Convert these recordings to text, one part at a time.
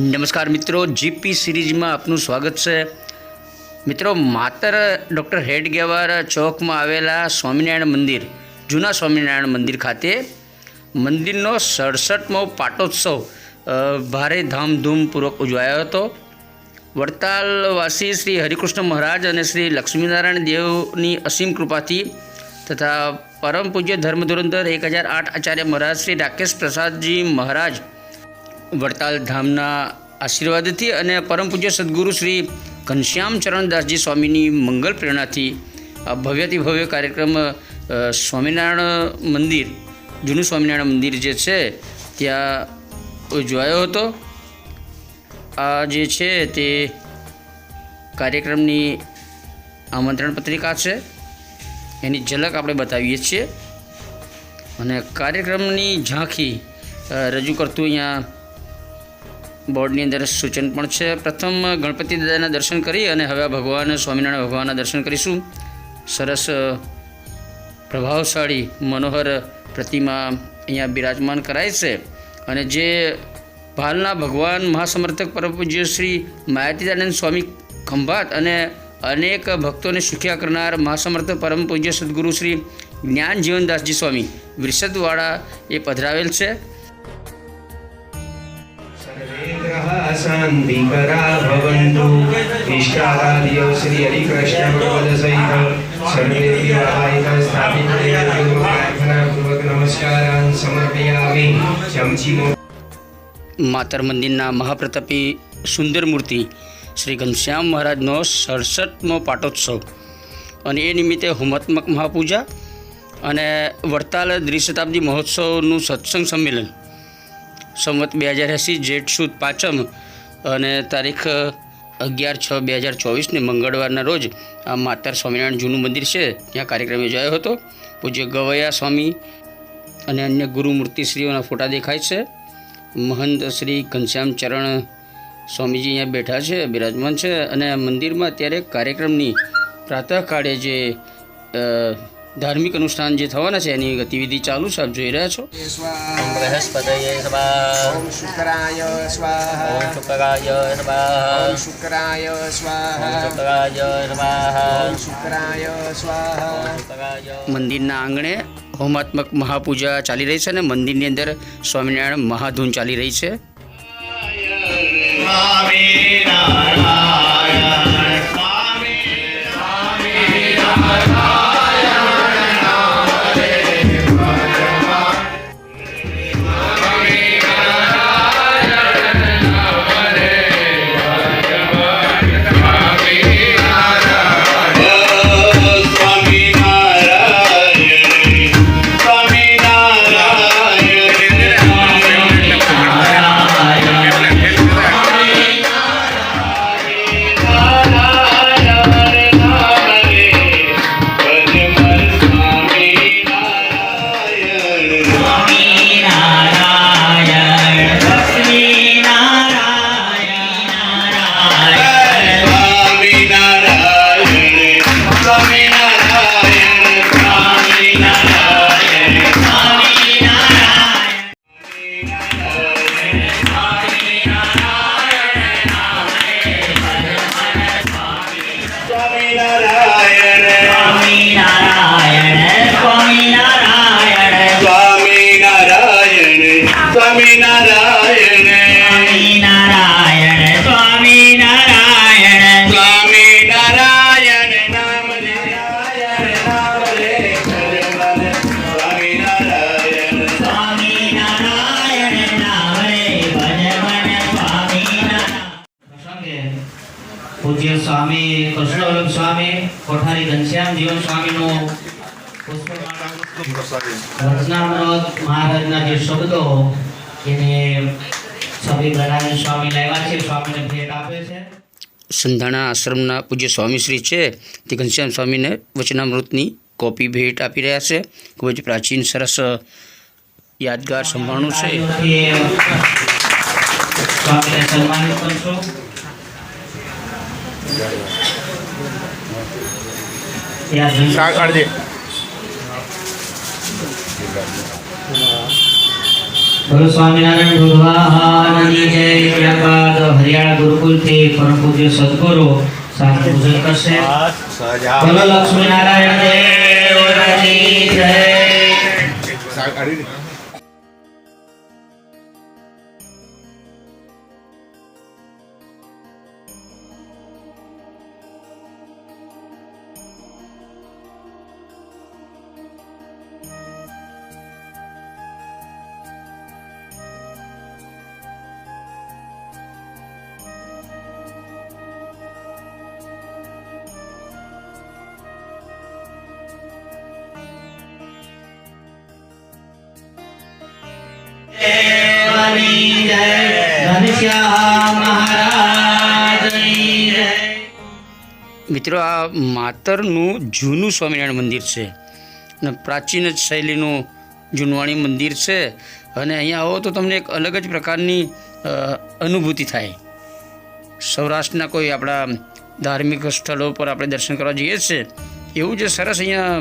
નમસ્કાર મિત્રો જીપી સિરીઝમાં આપનું સ્વાગત છે. મિત્રો, માતર ડૉક્ટર હેડગેવાર ચોકમાં આવેલા સ્વામિનારાયણ મંદિર, જૂના સ્વામિનારાયણ મંદિર ખાતે મંદિરનો સડસઠમો પાટોત્સવ ભારે ધામધૂમપૂર્વક ઉજવાયો હતો. વડતાલવાસી શ્રી હરિકૃષ્ણ મહારાજ અને શ્રી લક્ષ્મીનારાયણ દેવની અસીમ કૃપાથી તથા પરમ પૂજ્ય ધર્મધુરંધર એક હજાર આઠ આચાર્ય મહારાજ શ્રી રાકેશ પ્રસાદજી મહારાજ વડતાલ ધામના આશીર્વાદથી અને પરમ પૂજ્ય સદગુરુ શ્રી ઘનશ્યામ ચરણદાસજી સ્વામીની મંગલ પ્રેરણાથી આ ભવ્યથી ભવ્ય કાર્યક્રમ સ્વામિનારાયણ મંદિર, જૂનું સ્વામિનારાયણ મંદિર જે છે, ત્યાં ઉજવાયો હતો. આ જે છે તે કાર્યક્રમની આમંત્રણ પત્રિકા છે. એની ઝલક આપણે બતાવીએ છીએ. અને કાર્યક્રમની ઝાંખી રજૂ કરતું અહીંયા બોર્ડની અંદર સૂચન પણ છે. પ્રથમ, ગણપતિ દાદાના દર્શન કરી અને હવે ભગવાન, સ્વામિનારાયણ ભગવાનના દર્શન કરીશું. સરસ પ્રભાવશાળી, મનોહર પ્રતિમા અહીંયા બિરાજમાન કરાય છે. અને જે ભાલના ભગવાન મહાસમર્થક પરમ પૂજ્ય શ્રી માયાતીદાનંદ સ્વામી ખંભાત અને અનેક ભક્તોને સુખ્યા કરનાર મહાસમર્થક પરમ પૂજ્ય સદગુરુ શ્રી જ્ઞાન જીવનદાસજી સ્વામી વિરસદવાળા એ પધરાવેલ છે. शान्तिकरा भवन्तु इष्टाराध्यो श्री हरिकृष्ण भगवदसहित सर्वे विवाहितः स्थापितपूर्वक नमस्कारान् समर्पयामि शंचिमो માતર મંદિરના મહાપ્રતાપી સુંદર મૂર્તિ શ્રી ઘનશ્યામ મહારાજનો સડસઠમો પાટોત્સવ અને એ નિમિત્તે હોમાત્મક મહાપૂજા અને વડતાલ દ્વિશતાબ્દી મહોત્સવનું સત્સંગ સંમેલન સંવત બે હજાર એંસી જેઠ સુદ પાંચમ અને તારીખ અગિયાર છ બે હજાર ચોવીસને મંગળવારના રોજ આ માતાર સ્વામિનારાયણ જૂનું મંદિર છે, ત્યાં કાર્યક્રમ યોજાયો હતો. પૂજ્ય ગવૈયા સ્વામી અને અન્ય ગુરુમૂર્તિશ્રીઓના ફોટા દેખાય છે. મહંત શ્રી ઘનશ્યામ ચરણ સ્વામીજી અહીંયા બેઠા છે, બિરાજમાન છે અને મંદિરમાં અત્યારે કાર્યક્રમની પ્રાતઃકાળે જે ધાર્મિક અનુષ્ઠાન જે થવાના છે એની ગતિવિધિ ચાલુ છે આપ જોઈ રહ્યા છો. બૃહસ્પતય સ્વાહ. મંદિરના આંગણે હોમાત્મક મહાપૂજા ચાલી રહી છે અને મંદિરની અંદર સ્વામિનારાયણ મહાધૂન ચાલી રહી છે. સ્વામી પૂજ્ય સ્વામી કૃષ્ણ સ્વામી કોઠારી ઘનશ્યામ જીવન સ્વામીનો વચનામૃત મહારાજના જે શબ્દો એને છબી બનાવીને સ્વામી લાવ્યા છે સ્વામીને ભેટ આપે છે. સંધાણા આશ્રમના પૂજ્ય સ્વામીશ્રી છે. તે ઘનશ્યામ સ્વામીને વચનામૃતની કોપી ભેટ આપી રહ્યા છે. ખૂબ જ પ્રાચીન સરસ યાદગાર સંભાળણું છે. તાળીઓથી સ્વામીને સન્માનિત કરશો ત્યાં જઈ- બોલો સ્વામિનારાયણ ભગવાનની જય ત્યારબાદ હરિયાળા ગુરુકુલથી પરમ પૂજ્ય સદગુરુ શાસ્ત્ર પૂજન કરશે. બોલો લક્ષ્મીનારાયણ દેવની જય. મિત્રો, આ માતરનું જૂનું સ્વામિનારાયણ મંદિર છે અને પ્રાચીન જ શૈલીનું જૂનવાણી મંદિર છે અને અહીંયા આવો તો તમને એક અલગ જ પ્રકારની અનુભૂતિ થાય. સૌરાષ્ટ્રના કોઈ આપણા ધાર્મિક સ્થળો પર આપણે દર્શન કરવા જઈએ છીએ એવું જે સરસ અહીંયા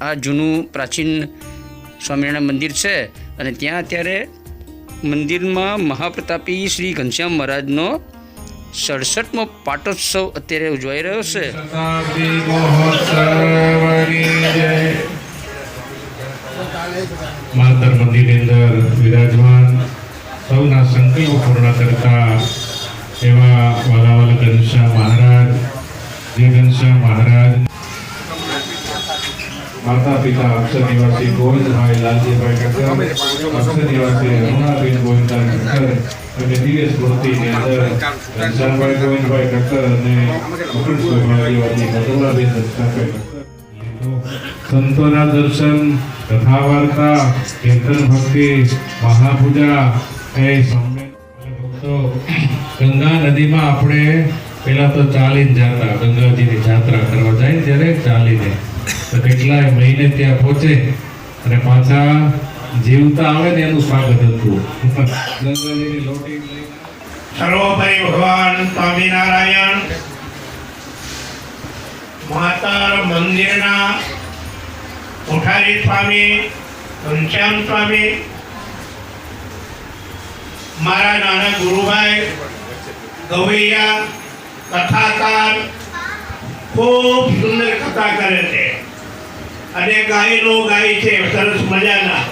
આ જૂનું પ્રાચીન સ્વામિનારાયણ મંદિર છે અને ત્યાં અત્યારે મંદિરમાં મહાપ્રતાપી શ્રી ઘનશ્યામ મહારાજનો સડસઠમો પાટોત્સવ અત્યારે ઉજવાઈ રહ્યો છે. માતર મંદિરની અંદર વિરાજમાન સૌના સંકલ્પ પૂર્ણ કરતા એવા વાલાવાલ ઘનશ્યામ મહારાજ જે ઘનશ્યામ મહારાજ માતા પિતા અક્ષર નિવાસી ગોવિંદભાઈ લાલજીભાઈ ઠક્કર અક્ષર નિવાસી રમણાબેન ગોવિંદભાઈ ઠક્કર અને દિવ્ય સ્મૃતિની અંદર ઘનશ્યામભાઈ ગોવિંદભાઈ ઠક્કર અને આદિવાસી મધુરાબેન દત્તાભાઈ ઠક્કર સંતોના દર્શન કથા વાર્તા કીર્તન ભક્તિ, મહાપૂજા એ ભક્તો. ગંગા નદીમાં આપણે પેલા તો ચાલીને જતા ગંગાજીની જાત્રા કરવા જાય ત્યારે ચાલીને. તો કેટલાય મહિને ત્યાં પહોંચે અને પાછા જીવતા આવે ને એનું સ્વાગત હતું. સર્વોપરી ભગવાન સ્વામિનારાયણ. માતર મંદિરના કોઠારી સ્વામી, ઘનશ્યામ સ્વામી, મારા નાના ગુરુભાઈ, ગવૈયા, કથાકાર ખૂબ સુંદર કથા કરે છે. અને ગાયનો ગાય છે, સરસ મજાના.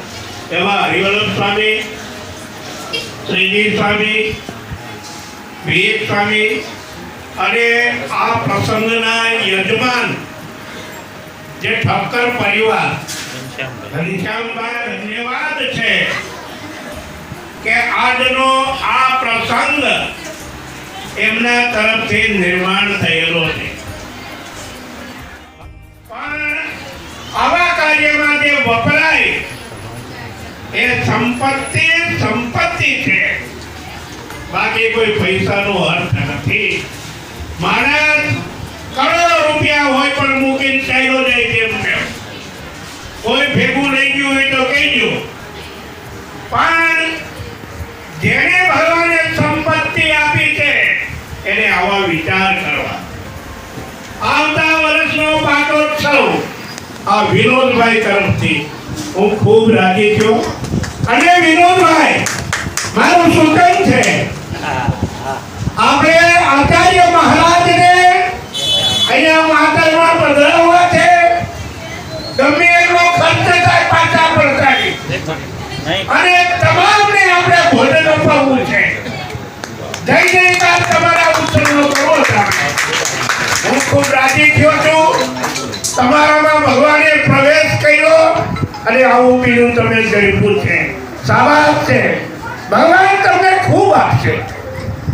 એવા હરિવલ્લભ સ્વામી શ્રીજી સ્વામી, વિવેક સ્વામી અને આ પ્રસંગના યજમાન જે ઠક્કર પરિવાર. ઘનશ્યામભાઈ, ધન્યવાદ છે કે આજનો આ પ્રસંગ એમના તરફથી નિર્માણ થયેલો છે. આવા કાર્યમાં જે વપરાય, એ સંપત્તિ સંપત્તિ છે. બાકી કોઈ પૈસાનો અર્થ નથી. મહારાજ, કરોડો રૂપિયા હોય પણ મૂકીને ચાલ્યો જાય તેમ તેમ. કોઈ ભેગું લઈ ગયું હોય તો કહેજો પણ જેને ભગવાને સંપત્તિ આપી છે, એને આવા વિચાર કરવા. આવતા વર્ષનો પાટોત્સવ. આ વિનોદભાઈ તરફથી. હું ખૂબ રાજી થયો અને વિનોદભાઈ, મારું સૂચન છે. આપણે આચાર્ય મહારાજને અહીંયા માતરમાં પધરાવવા છે. ગમે એટલો ખર્ચ થાય પાછા પડતાની અને તમામને આપણે ભોજન અપાવવું છે. જય જયકાર તમારા ઉત્સવનો કરવો હું ખૂબ રાજી થયો છું. તમારામાં ભગવાને પ્રવેશ કર્યો અને આવું પીણું તમે ગરીબું છે. સાબાદ છે. ભગવાન તમને ખૂબ આપશે.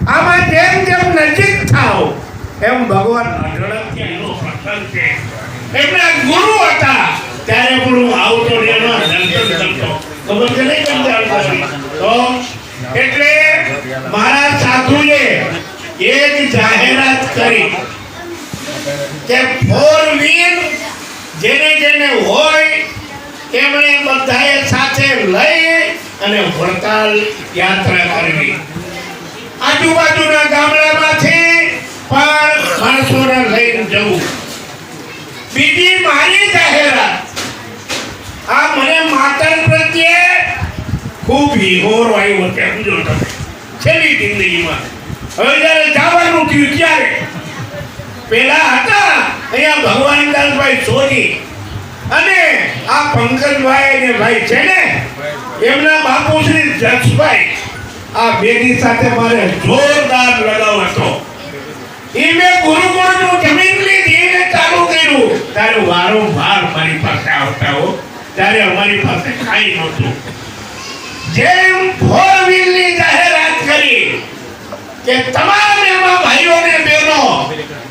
આમાં જેમ જેમ નજીક થાવ એમ ભગવાન છે. એમના ગુરુ હતા. ત્યારે પણ હું આવતો દર્શન કરતો. નહીં કેમ તો એટલે મારા સાધુએ એક જાહેરાત કરી. કે ફોર વ્હીલ જેને જેને હોય, તેમણે બધાએ સાથે લઈ અને વડતાલ યાત્રા કરવી. આજુબાજુના ગામડામાંથી પણ માણસોને લઈને જવું. બીજી મારી જાહેરાત. આ મને માતર પ્રત્યે ખૂબ હિહોર આવ્યો સમજો તમે. છેલ્લી જિંદગીમાં. હવે જ્યારે જવાનું થયું, ત્યારે પેલા હતા, અહીંયા ભગવાન દાસભાઈ સોની. અને આ પંકજભાઈ ને ભાઈ છે ને, એમના બાપુ શ્રી જક્ષભાઈ આ બેની સાથે મારે જોરદાર લગાવ હતો. એ મેં ગુરુકુળનું જમીન લીધી ને ચાલુ કર્યું. ત્યારે વારંવાર મારી પાસે આવતા હો. ત્યારે અમારી પાસે કાંઈ નહોતું. જેમ ફોર વ્હીલની જાહેરાત કરી કે તમામ એમાં ભાઈઓને બહેનો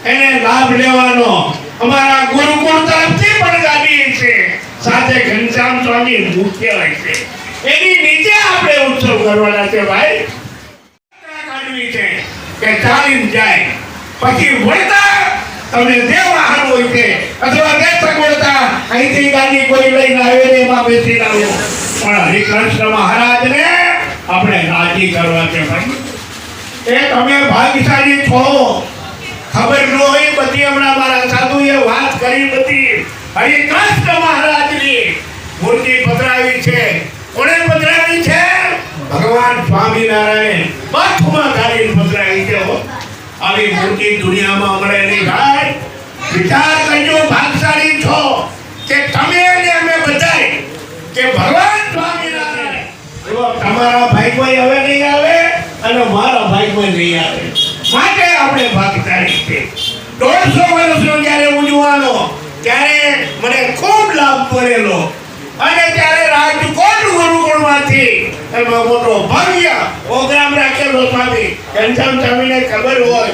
એને લાભ લેવાનો. અમારા ગુરુકુળ તરફથી પણ ગાડી છે. સાથે ઘનશ્યામ સ્વામી મુખ્ય હોય છે. એની નીચે આપણે ઉત્સવ કરવાના છે ભાઈ. કાઢવી છે. કે ચાલીને જાય. પછી વળતા તમને જે વાહન હોય છે. અથવા જે સગવડતા અહીંથી ગાડી કોઈ લઈને આવે ને એમાં બેસી લાવો પણ હરિકૃષ્ણ મહારાજને આપણે રાજી કરવા છે ભાઈ. એ તમે ભાગ્યશાળી છો. ખબર ન હોય બધી હમણાં મારા સાધુએ વાત કરી બધી. હરિકૃષ્ણ મહારાજની મૂર્તિ પધરાવી છે. કોણે પધરાવી છે? ભગવાન સ્વામિનારાયણ. બાથમાં કાઢીને પધરાવી છે. આવી મૂર્તિ દુનિયામાં મળે નહીં ભાઈ. વિચાર કરજો, ભાગશાળી છો કે તમે અને અમે બધાય કે ભગવાન સ્વામિનારાયણ. તમારા ભાઈ કોઈ હવે નહીં આવે અને મારા ભાઈ કોઈ નહીં આવે. માટે આપણે ભાગશાળી છે. દોઢસો વર્ષનો જ્યારે ઉજવાનો ત્યારે મને ખૂબ લાભ મળેલો અને ત્યારે રાજકોટ ગુરુકુળમાંથી? એમાં મોટો ભવ્ય પ્રોગ્રામ રાખેલો સ્વામી ઘનશ્યામ સ્વામીને ખબર હોય.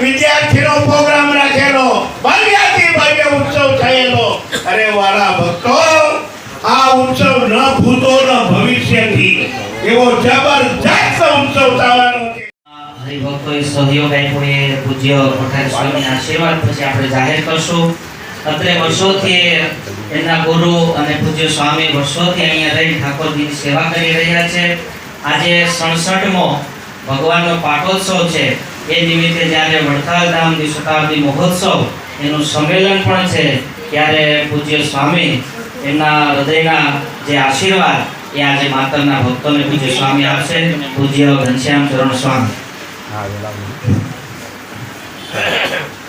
વિદ્યાર્થીનો પ્રોગ્રામ રાખેલો. ભવ્યથી ભવ્ય ઉત્સવ થયેલો. અરે વાલા ભક્તો, આ ઉત્સવ ન ભૂતો ન ભવિષ્યથી. એવો જબરજસ્ત ઉત્સવ થવાનો હરિભક્તોએ સહયોગ આપ્યો એ પૂજ્ય કોઠારી સ્વામી આશીર્વાદ પછી આપણે જાહેર કરશું. અત્રે વર્ષોથી એમના ગુરુ અને પૂજ્ય સ્વામી વર્ષોથી અહીંયા રહી ઠાકોરજીની સેવા કરી રહ્યા છે. આજે સડસઠમો ભગવાનનો પાટોત્સવ છે. એ નિમિત્તે જ્યારે વડતાલ ધામની શતાબ્દી મહોત્સવ એનું સંમેલન પણ છે, ત્યારે પૂજ્ય સ્વામી એમના હૃદયના જે આશીર્વાદ એ આજે માતરના ભક્તોને પૂજ્ય સ્વામી આપશે. પૂજ્ય ઘનશ્યામ ચરણ સ્વામી.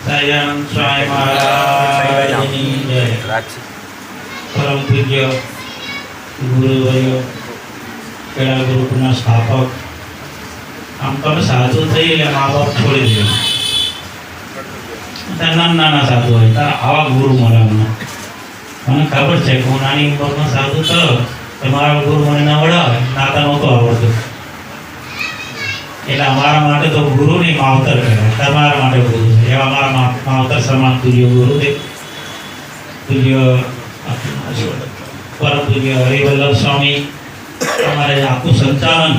સહજાનંદ સ્વામી મહારાજની પરમ પૂજ્ય ગુરુવર્યો કેળા ગ્રુપના સ્થાપક આમ તમે સાધુ થઈ એટલે મા બાપ છોડી દે નાના નાના સાધુ હોય તારા આવા ગુરુ મળે મને ખબર છે કે હું નાની ઉંમરનો સાધુ થયો તો મારા ગુરુ મને ના વડાવે નાતા નહોતો આવડતું. એટલે અમારા માટે તો ગુરુ નહીં માવતર કહેવાય. તમારા માટે ગુરુ છે. એવા અમારા માવતર સમાન પૂજ્ય ગુરુદેવ પૂજ્ય પરમ પૂજ્ય હરિવલ્લભ સ્વામી, અમારે આખું સંચાલન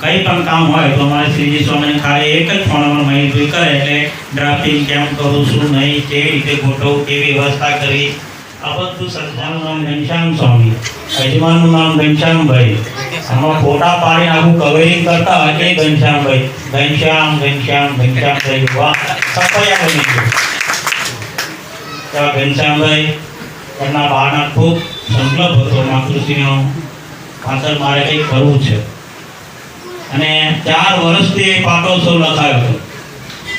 કંઈ પણ કામ હોય તો અમારે શ્રીજી સ્વામીને ખાલી એક જ ફોનમાં મહેશભાઈ કરે એટલે ડ્રાફ્ટિંગ કેમ કરું, શું નહીં, કેવી રીતે ગોઠવું, કેવી વ્યવસ્થા કરવી. આ બધું સંચાલન નામ ઘનશ્યામ સ્વામી. યજમાનનું નામ ઘનશ્યામભાઈ. આમાં ફોટા પાડી આખું કવરિંગ કરતા હોય કે ઘનશ્યામભાઈ ઘનશ્યામ ઘનશ્યામ ઘનશ્યામભાઈ વાહ, સફળિયા બની ગયું. ઘનશ્યામભાઈ એમના બહારના ખૂબ સંકલ્પ હતો માતૃશ્રીનો. પાછળ મારે કંઈક કરવું છે. અને ચાર વર્ષથી પાટોત્સવ લખાયો હતો.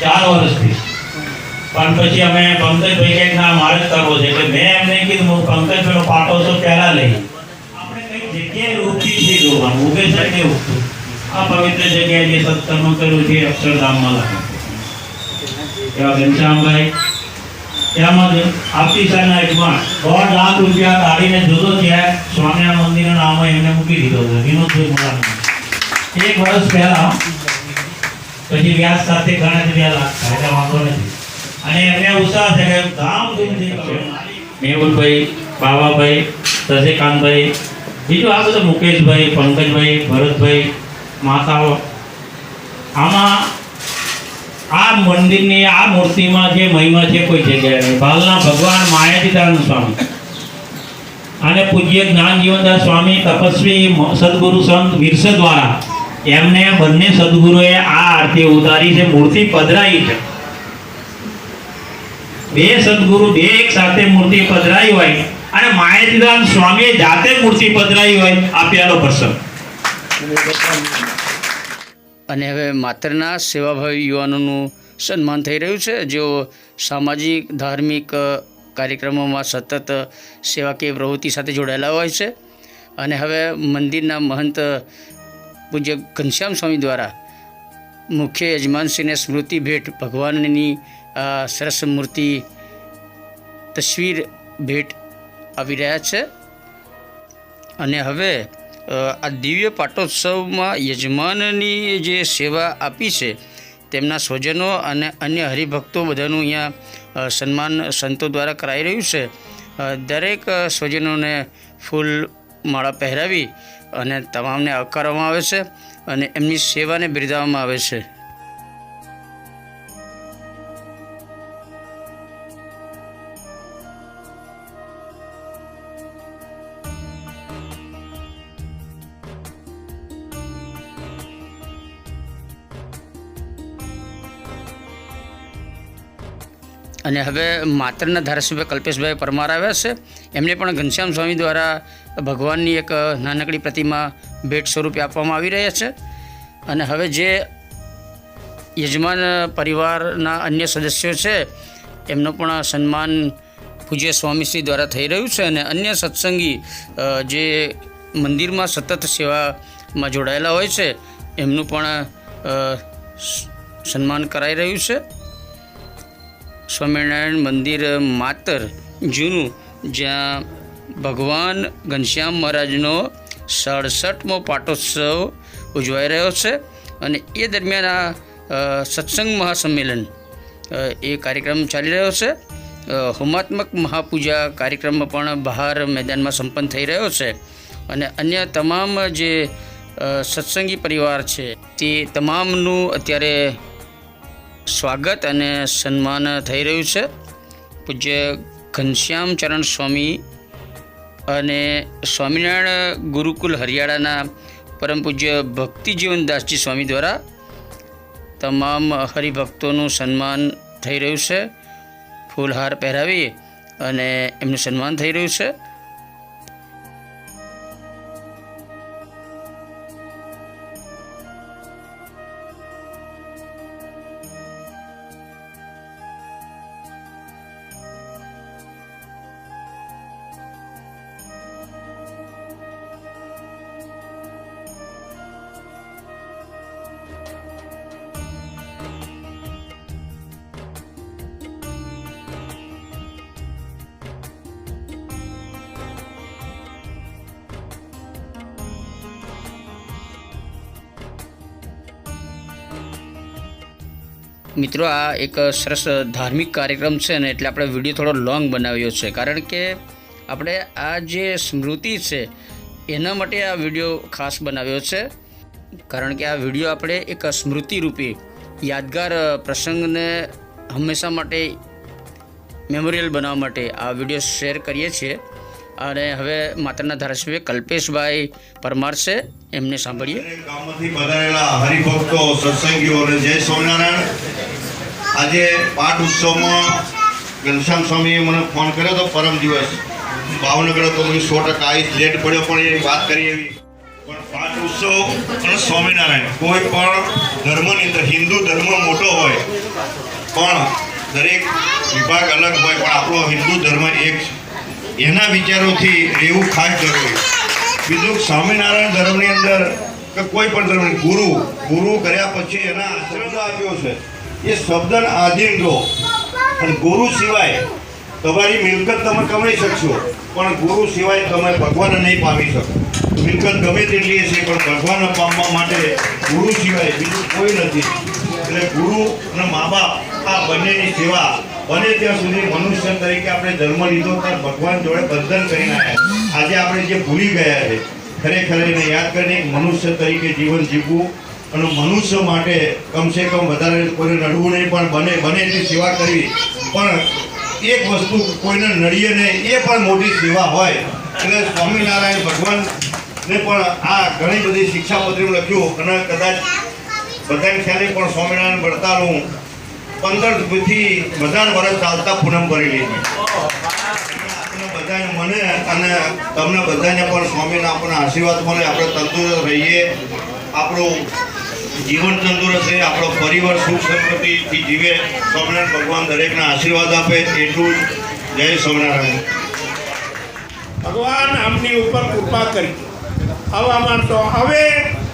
ચાર વર્ષથી. પણ પછી અમે પંકજભાઈ કે ના, મારે જ કરવો છે. એટલે મેં એમને કીધું પંકજભાઈનો પાટોત્સવ પહેલા લઈ. જે મૂકી દીધો એક વર્ષ પહેલા, પછી વ્યાજ સાથે લાખ થાય એટલે વાંધો નથી. અને એમને ઉત્સાહ છે કે ધામધૂમથી. મેહુલભાઈ, બાવાભાઈ શશિકાંતભાઈ બીજું આ બધું મુકેશભાઈ, પંકજભાઈ, ભરતભાઈ, માતાઓ. આમાં આ મંદિરની, આ મૂર્તિમાં જે મહિમા છે કોઈ જગ્યાએ નહીં. ભાલના ભગવાન માયાજીદાનંદ સ્વામી. અને પૂજ્ય જ્ઞાન જીવનદાસ સ્વામી, તપસ્વી સદગુરુ સંત વિરસ દ્વારા એમને બંને સદગુરુએ આ આરતી ઉતારી છે. મૂર્તિ પધરાઈ છે. બે સદગુરુ, બે એક સાથે મૂર્તિ પધરાઈ હોય અને માહિતીદાન સ્વામીએ જાતે મૂર્તિ પધરાવી હોય, આ પ્રસંગ. અને હવે માત્રના સેવાભાવી યુવાનોનું સન્માન થઈ રહ્યું છે. જેઓ સામાજિક, ધાર્મિક કાર્યક્રમોમાં સતત સેવાકીય પ્રવૃત્તિ સાથે જોડાયેલા હોય છે. અને હવે મંદિરના મહંત પૂજ્ય ઘનશ્યામ સ્વામી દ્વારા મુખ્ય યજમાનશ્રીને સ્મૃતિ ભેટ, ભગવાનની સરસ મૂર્તિ, તસવીર ભેટ આવી રહ્યા છે. અને હવે આ દિવ્ય પાટોત્સવમાં યજમાનની જે સેવા આપી છે, તેમના સ્વજનો અને અન્ય હરિભક્તો બધાનું અહીંયા સન્માન સંતો દ્વારા કરાઈ રહ્યું છે. દરેક સ્વજનોને ફૂલ માળા પહેરાવી અને તમામને આવકારવામાં આવે છે અને એમની સેવાને બિરદાવવામાં આવે છે. અને હવે માત્રના ધારાસભ્ય કલ્પેશભાઈ પરમાર આવ્યા છે. એમને પણ ઘનશ્યામ સ્વામી દ્વારા ભગવાનની એક નાનકડી પ્રતિમા ભેટ સ્વરૂપે આપવામાં આવી રહ્યા છે. અને હવે જે યજમાન પરિવારના અન્ય સદસ્યો છે, એમનું પણ સન્માન પૂજ્ય સ્વામીશ્રી દ્વારા થઈ રહ્યું છે અને અન્ય સત્સંગી જે મંદિરમાં સતત સેવામાં જોડાયેલા હોય છે, એમનું પણ સન્માન કરાઈ રહ્યું છે. સ્વામિનારાયણ મંદિર માતર જૂનું, જ્યાં ભગવાન ઘનશ્યામ મહારાજનો સડસઠમો પાટોત્સવ ઉજવાઈ રહ્યો છે અને એ દરમિયાન આ સત્સંગ મહાસંમેલન એ કાર્યક્રમ ચાલી રહ્યો છે. હોમાત્મક મહાપૂજા કાર્યક્રમ પણ બહાર મેદાનમાં સંપન્ન થઈ રહ્યો છે અને અન્ય તમામ જે સત્સંગી પરિવાર છે તે તમામનું અત્યારે સ્વાગત અને સન્માન થઈ રહ્યું છે. પૂજ્ય ઘનશ્યામ ચરણ સ્વામી અને સ્વામિનારાયણ ગુરુકુલ હરિયાળાના પરમ પૂજ્ય ભક્તિજીવનદાસજી સ્વામી દ્વારા તમામ હરિભક્તોનું સન્માન થઈ રહ્યું છે. ફૂલહાર પહેરાવી અને એમનું સન્માન થઈ રહ્યું છે. મિત્રો, આ એક સરસ ધાર્મિક કાર્યક્રમ છે ને, એટલે આપણે વીડિયો થોડો લોંગ બનાવ્યો છે. કારણ કે આપણે આ જે સ્મૃતિ છે, એના માટે આ વીડિયો ખાસ બનાવ્યો છે. કારણ કે આ વીડિયો આપણે એક સ્મૃતિરૂપી, યાદગાર પ્રસંગને હંમેશા માટે મેમોરિયલ બનાવવા માટે આ વીડિયો શેર કરીએ છીએ. અને હવે માતાના ધારાસભ્ય કલ્પેશભાઈ પરમાર છે, એમને સાંભળીએ. ગામમાંથી પધારેલા હરિભક્તો સત્સંગીઓ અને જય સ્વામિનારાયણ. આજે પાઠ ઉત્સવમાં ઘનશ્યામ સ્વામીએ મને ફોન કર્યો હતો પરમ દિવસ. ભાવનગર હતો મને સો ટકા આવીશ લેટ પડ્યો, પણ એ વાત કરી એવી. પણ પાઠ ઉત્સવ અને સ્વામિનારાયણ, કોઈ પણ ધર્મની અંદર, હિન્દુ ધર્મ મોટો હોય, પણ દરેક વિભાગ અલગ હોય, પણ આપણો હિન્દુ ધર્મ એક છે. એના વિચારોથી રહેવું ખાસ જરૂરી. બીજું સ્વામિનારાયણ ધર્મની અંદર કે કોઈ પણ ધર્મ ગુરુ ગુરુ કર્યા પછી એના આશ્રમ આપ્યો છે. એ શબ્દના આધીન રહો. અને ગુરુ સિવાય તમારી મિલકત તમે કમાઈ શકશો, પણ ગુરુ સિવાય તમે ભગવાન નહીં પામી શકો. મિલકત ગમે તેટલી હશે, પણ ભગવાન પામવા માટે ગુરુ સિવાય બીજું કોઈ નથી. એટલે ગુરુ અને મા બાપ આ બંનેની સેવા બને ત્યાં સુધી મનુષ્ય તરીકે આપણે જન્મ લીધો ત્યારે ભગવાન જોડે બંધન કરીને આવ્યા આજે આપણે જે ભૂલી ગયા છે, ખરેખર એને યાદ કરીને મનુષ્ય તરીકે જીવન જીવવું અને મનુષ્ય માટે કમસે કમ વધારે કોઈને નડવું નહીં, પણ બને બને એટલી સેવા કરવી. પણ એક વસ્તુ કોઈને નડીએ નહીં, એ પણ મોટી સેવા હોય. એટલે સ્વામિનારાયણ ભગવાનને પણ આ ઘણી બધી શિક્ષાપત્રીઓ લખ્યું અને કદાચ બધાને ખ્યાલે પણ સ્વામિનારાયણ વડતાલનું પંદરથી વધારે વર્ષ ચાલતા પૂનમ કરી લીધી બધાને મને અને તમને બધાને પણ સ્વામીના આપણને આશીર્વાદ મળે, આપણે તંદુરસ્ત રહીએ. આપણું જીવન તંદુરસ્ત રહે, આપણો પરિવાર સુખ સંપત્તિથી જીવે. સ્વામિનારાયણ ભગવાન દરેકને આશીર્વાદ આપે, એટલું જય સ્વામિનારાયણ. ભગવાન આમની ઉપર કૃપા કરી. હવામાન તો હવે,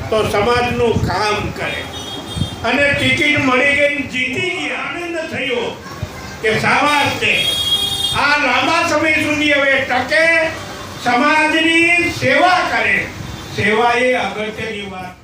તો સમાજનું કામ કરે. અને ટિકિટ મળી ગઈ, જીતી ગઈ આનંદ થયો કે સાવાસ છે આ લાંબા સમય સુધી હવે ટકે, સમાજની સેવા કરે. સેવા એ અગત્યની વાત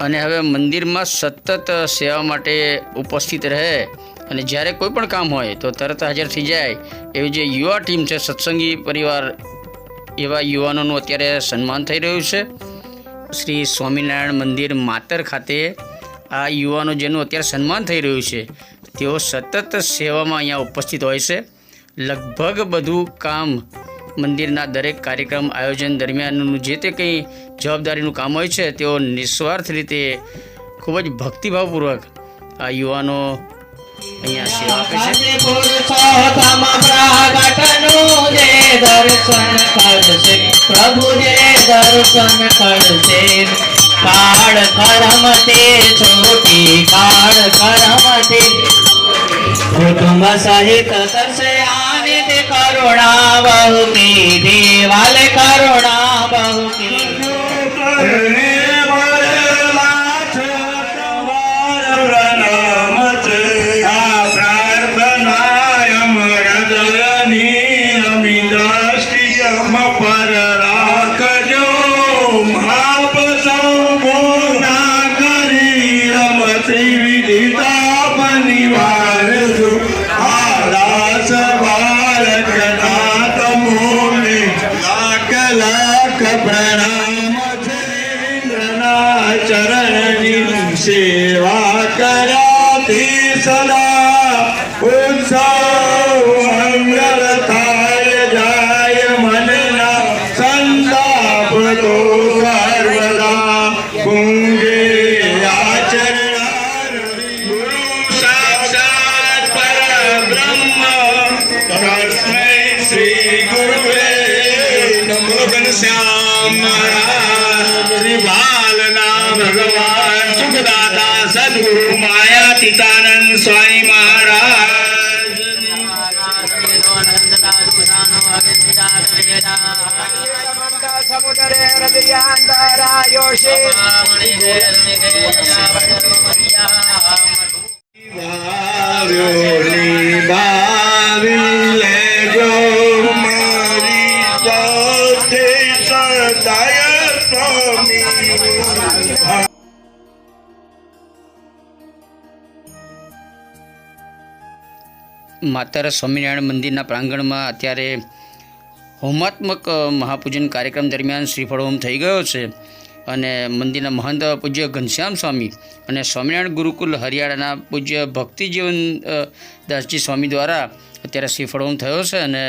અને હવે મંદિરમાં સતત સેવા માટે ઉપસ્થિત રહે અને જ્યારે કોઈ પણ કામ હોય તો તરત હાજર થઈ જાય એવી જે યુવા ટીમ છે, સત્સંગી પરિવાર એવા યુવાનોનું અત્યારે સન્માન થઈ રહ્યું છે. શ્રી સ્વામિનારાયણ મંદિર માતર ખાતે આ યુવાનો જેનું અત્યારે સન્માન થઈ રહ્યું છે, તેઓ સતત સેવામાં અહીંયા ઉપસ્થિત હોય છે. લગભગ બધું કામ મંદિરના દરેક કાર્યક્રમ આયોજન દરમિયાનનું જે તે કંઈ જવાબદારીનું કામ હોય છે, તેઓ નિસ્વાર્થ રીતે ખૂબ જ ભક્તિભાવપૂર્વક આ યુવાનો અહીંયા સેવા આપે છે. કુટુંબ સહિત કરશે. કરુણા બહુ કી દેવાલ કરુણા બહુ ગુરુવે નમો ઘનશ્યામ મહારાજ શ્રી બાલના ભગવાન સુખદાતા સદગુરુ માયા તીતાનંદ સ્વામી મહારાજ માતર સ્વામિનારાયણ મંદિરના પ્રાંગણમાં અત્યારે હોમાત્મક મહાપૂજન કાર્યક્રમ દરમિયાન શ્રીફળ હોમ થઈ ગયો છે અને મંદિરના મહંત પૂજ્ય ઘનશ્યામ સ્વામી અને સ્વામિનારાયણ ગુરુકુલ હરિયાણાના પૂજ્ય ભક્તિજીવન દાસજી સ્વામી દ્વારા અત્યારે શ્રીફળ હોમ થયો છે અને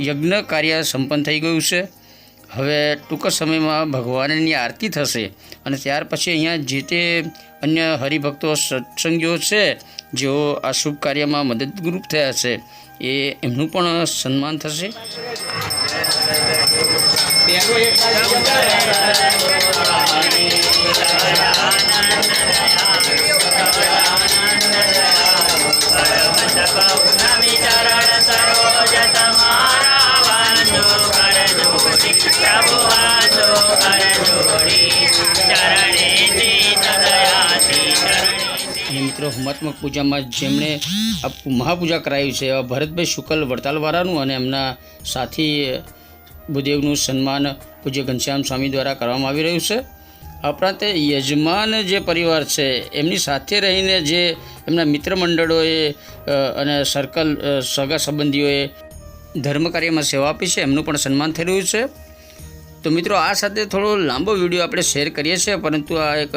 યજ્ઞ કાર્ય સંપન્ન થઈ ગયું છે. હવે ટૂંક સમયમાં ભગવાનની આરતી થશે અને ત્યાર પછી અહીંયા જે તે અન્ય હરિભક્તો, સત્સંગીઓ છે જેઓ આ શુભ કાર્યમાં મદદરૂપ થયા છે એ એમનું પણ સન્માન થશે. જોડી અને મિત્રો, હુમાત્મક પૂજામાં જેમણે મહાપૂજા કરાવી છે એવા ભરતભાઈ શુકલ વડતાલવાળાનું અને એમના સાથી ભૂદેવનું સન્માન પૂજ્ય ઘનશ્યામ સ્વામી દ્વારા કરવામાં આવી રહ્યું છે. ઉપરાંત યજમાન જે પરિવાર છે, એમની સાથે રહીને જે એમના મિત્ર મંડળોએ અને સર્કલ સગા સંબંધીઓએ ધર્મ કાર્યમાં સેવા આપી છે, એમનું પણ સન્માન થઈ રહ્યું છે. તો મિત્રો, આ સાથે થોડો લાંબો વીડિયો આપણે શેર કરીએ છીએ, પરંતુ આ એક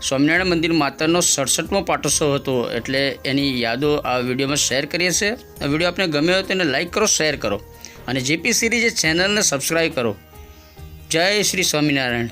સ્વામિનારાયણ મંદિર માતાનો સડસઠમો પાટોત્સવ હતો એટલે એની યાદો આ વિડીયોમાં શેર કરીએ છીએ. આ વીડિયો આપને ગમ્યો હોય એને લાઇક કરો, શેર કરો અને જેપી સિરીઝ ચેનલને સબસ્ક્રાઈબ કરો. જય શ્રી સ્વામિનારાયણ.